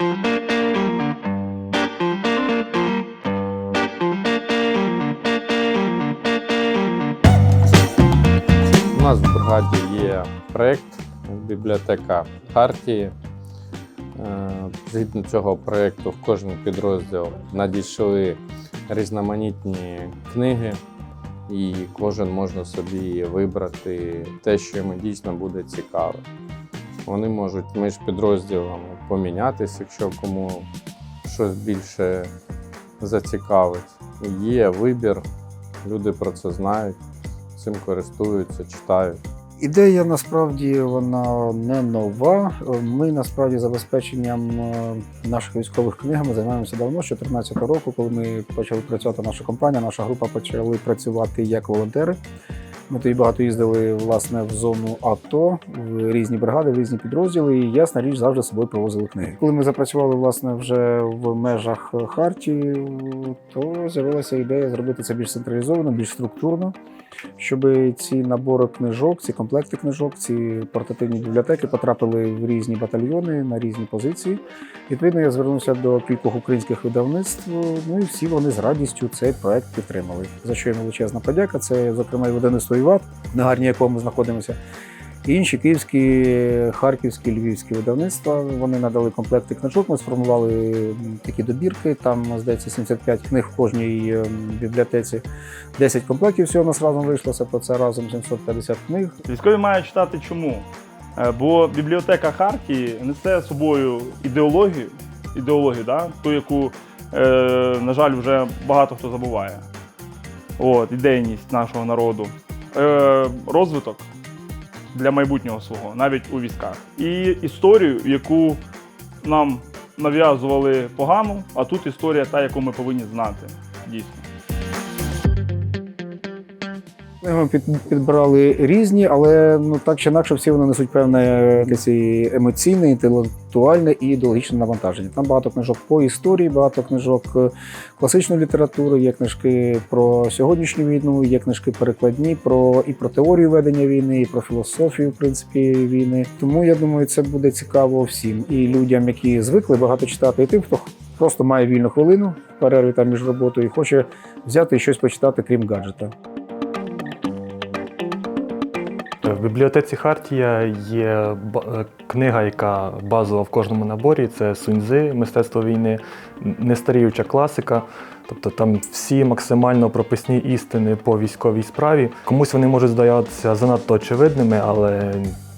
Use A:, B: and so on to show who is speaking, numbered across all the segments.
A: У нас в бригаді є проєкт бібліотека Хартії. Е, Згідно цього проєкту в кожен підрозділ надійшли різноманітні книги, і кожен може собі вибрати те, що йому дійсно буде цікаво. Вони можуть між підрозділами помінятися, якщо кому щось більше зацікавить. Є вибір, люди про це знають, цим користуються, читають.
B: Ідея насправді вона не нова. Ми насправді забезпеченням е, наших військових книгами займаємося давно, з 2014 року, коли ми почали працювати наша компанія, наша група почали працювати як волонтери. Ми тоді багато їздили власне в зону АТО, в різні бригади, в різні підрозділи, і ясна річ завжди з собою привозили книги. Коли ми запрацювали власне вже в межах Харті, то з'явилася ідея зробити це більш централізовано, більш структурно щоб ці набори книжок, ці комплекти книжок, ці портативні бібліотеки потрапили в різні батальйони на різні позиції. Відповідно, я звернувся до кількох українських видавництв. Ну і всі вони з радістю цей проект підтримали. За що їм величезна подяка. Це, зокрема, і видавництво «Іват», на гарні якому ми знаходимося. І інші київські, харківські, львівські видавництва. Вони надали комплекти книжок. Ми сформували такі добірки. Там, здається, 75 книг в кожній ем, бібліотеці. 10 комплектів всього у нас разом вийшлося, то це разом 750 книг.
C: Військові мають читати чому? Е, Бо бібліотека Хартії несе собою ідеологію, ідеологію, да? ту, яку, е, на жаль, вже багато хто забуває. От, ідейність нашого народу. Е, розвиток для майбутнього свого, навіть у військах. І історію, яку нам нав'язували погану, а тут історія та, яку ми повинні знати. Дійсно.
B: Ми під, підбирали різні, але ну так чи інакше всі вони несуть певне якесь і емоційне, інтелектуальне і ідеологічне навантаження. Там багато книжок по історії, багато книжок е, класичної літератури, є книжки про сьогоднішню війну, є книжки перекладні про і про теорію ведення війни, і про філософію, в принципі, війни. Тому я думаю, це буде цікаво всім і людям, які звикли багато читати, і тим, хто просто має вільну хвилину в перерві там між роботою і хоче взяти і щось почитати, крім гаджета.
D: В бібліотеці Хартія є е, книга, яка базова в кожному наборі. Це Суньзи, мистецтво війни, нестаріюча класика. Тобто там всі максимально прописні істини по військовій справі. Комусь вони можуть здаватися занадто очевидними, але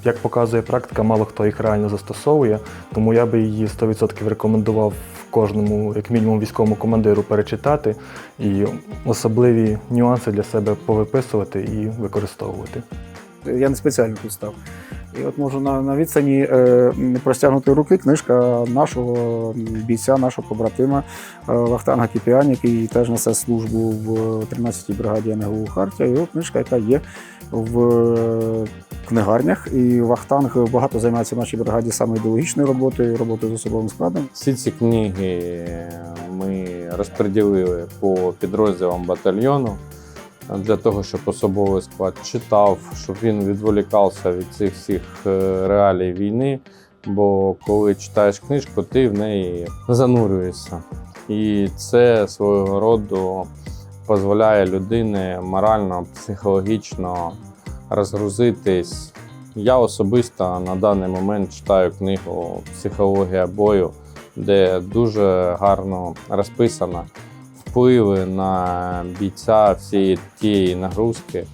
D: як показує практика, мало хто їх реально застосовує. Тому я би її 100% рекомендував кожному, як мінімум, військовому командиру перечитати і особливі нюанси для себе повиписувати і використовувати.
B: Я не спеціально тут став. І от можу на, на відстані е, простягнути руки книжка нашого бійця, нашого побратима е, Вахтанга Кіпіан, який теж несе службу в 13-й бригаді НГУ Хартія. Його книжка, яка є в е, книгарнях. І Вахтанг багато займається в нашій бригаді саме ідеологічною роботою, роботою з особовим складом.
A: Всі ці книги ми розподілили по підрозділам батальйону для того, щоб особовий склад читав, щоб він відволікався від цих всіх е, реалій війни. Бо коли читаєш книжку, ти в неї занурюєшся. І це свого роду дозволяє людині морально, психологічно розгрузитись. Я особисто на даний момент читаю книгу Психологія бою, де дуже гарно розписано впливи на бійця всієї тієї нагрузки,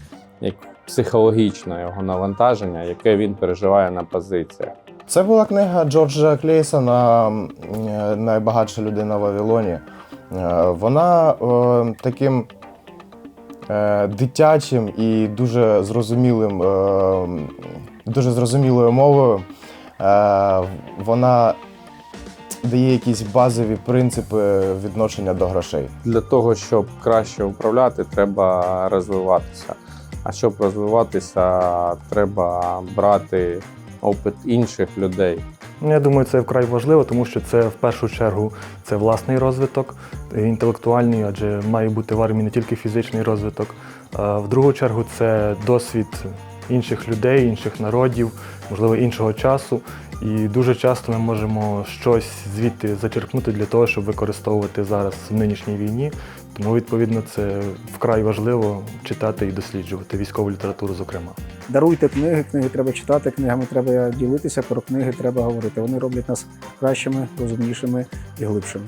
A: як психологічне його навантаження, яке він переживає на позиціях.
E: Це була книга Джорджа Клейсона е, Найбагатша людина в Вавилоні. Е, Вона е, таким дитячим і дуже зрозумілим, дуже зрозумілою мовою. Вона дає якісь базові принципи відношення до грошей.
A: Для того, щоб краще управляти, треба розвиватися. А щоб розвиватися, треба брати опит інших людей.
D: Ну, Я думаю, це вкрай важливо, тому що це в першу чергу це власний розвиток, е, інтелектуальний, адже має бути в армії не тільки фізичний розвиток. А в другу чергу це досвід інших людей, інших народів, можливо, іншого часу. І дуже часто ми можемо щось звідти зачерпнути для того, щоб використовувати зараз в нинішній війні. Тому, відповідно, це вкрай важливо читати і досліджувати військову літературу, зокрема.
B: Даруйте книги, книги треба читати, книгами треба ділитися, про книги треба говорити. Вони роблять нас кращими, розумнішими і глибшими.